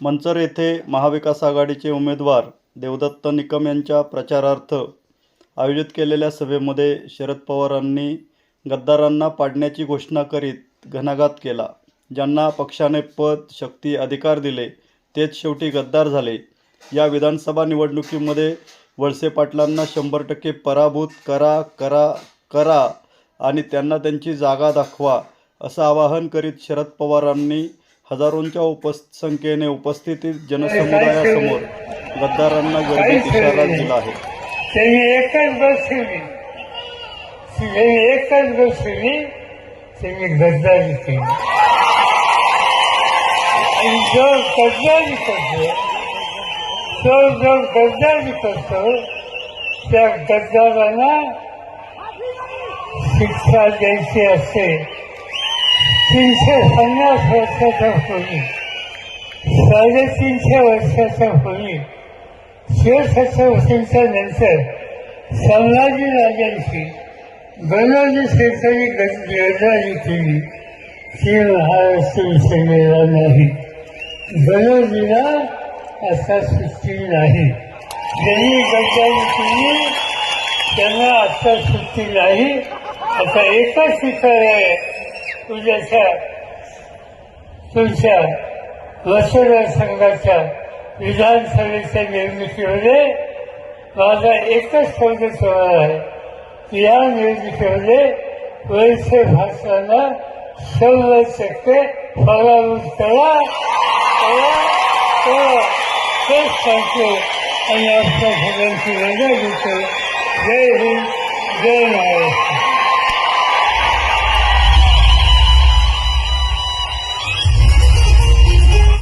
मंचर येथे महाविकास आघाडीचे उमेदवार देवदत्त निकम यांच्या प्रचारार्थ आयोजित केलेल्या सभेमध्ये शरद पवारांनी गद्दारांना पाडण्याची घोषणा करीत घणाघात केला. ज्यांना पक्षाने पद शक्ती अधिकार दिले तेच शेवटी गद्दार झाले. या विधानसभा निवडणुकीमध्ये वळसे पाटलांना शंभर टक्के पराभूत करा करा करा आणि त्यांना त्यांची जागा दाखवा असं आवाहन करीत शरद पवारांनी हजारोंच्या उपसंख्येने उपस्थितीत जनसमुदायासमोर गद्दारांना गर्दीत इशारा दिला आहे. त्यांनी एकच बस ठेवली त्यांनी एकच बस ठेवली त्यांनी गद्दारी केली. आणि जो गद्दारी करतो तो जो गद्दारी करतो त्या गद्दारांना शिक्षा द्यायची असते तीनशे पन्नास वर्षाचा होईल साडेतीनशे वर्षाचा होईल शिवछत्रपतींच्या नंतर संभाजी राजांची गणोजी शेतकरी गद्दारी केली ती महाराष्ट्र विसरलेला नाही गणोजीला असा सुट्टी नाही ज्यांनी गद्दारी केली त्यांना आता सुट्टी नाही आता एकच ठिकाण आहे उद्याच्या तुमच्या मतदारसंघाच्या विधानसभेच्या निवडणुकीमध्ये माझा एकच शब्द तुम्हाला आहे की या निवडणुकीमध्ये वैसे भाषणाला शंभर टक्के पराभूत करा करा करा तेच सांगतो आणि आपल्या सगळ्यांची रजा देतो जय हिंद जय महाराष्ट्र